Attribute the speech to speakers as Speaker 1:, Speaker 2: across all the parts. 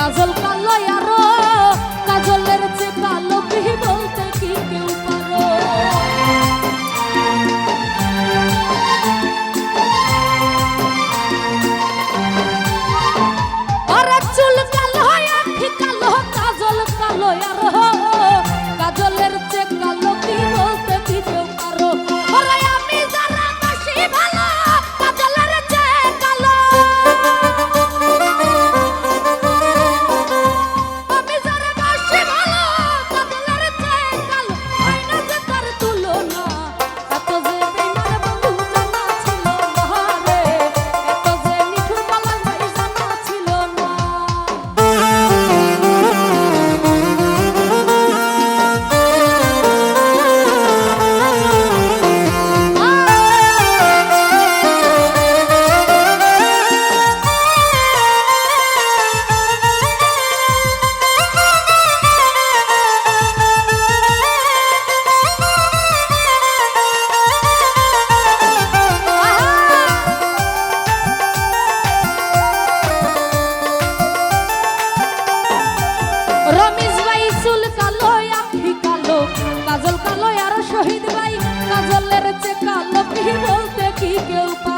Speaker 1: Kazıl que eu.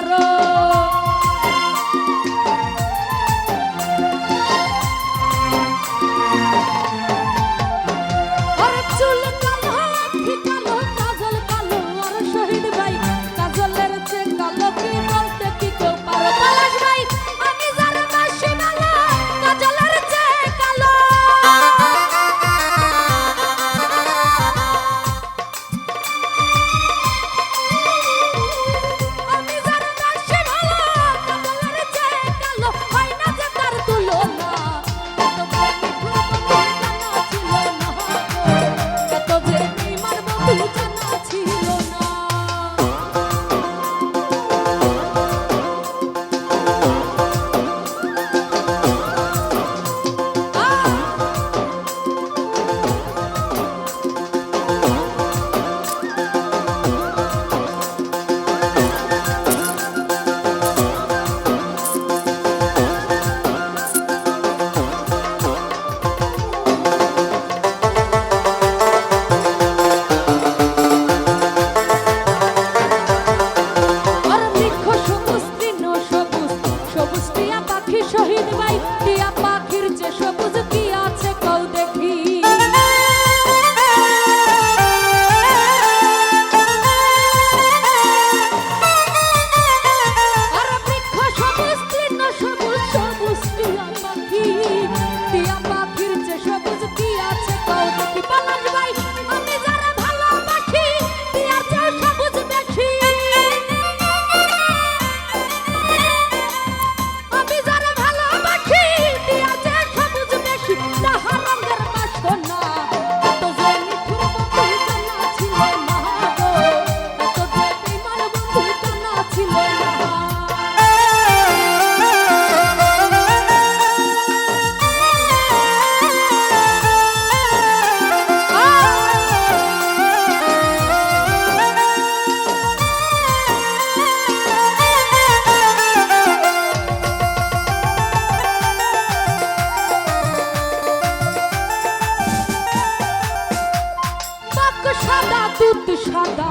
Speaker 1: সাদা দুধ সাদা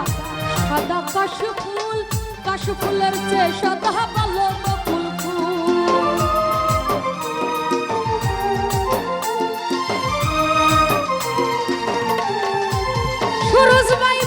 Speaker 1: সাদা কাশ ফুল ফুলের চেয়ে সাদা ভালো সুরজ ভাই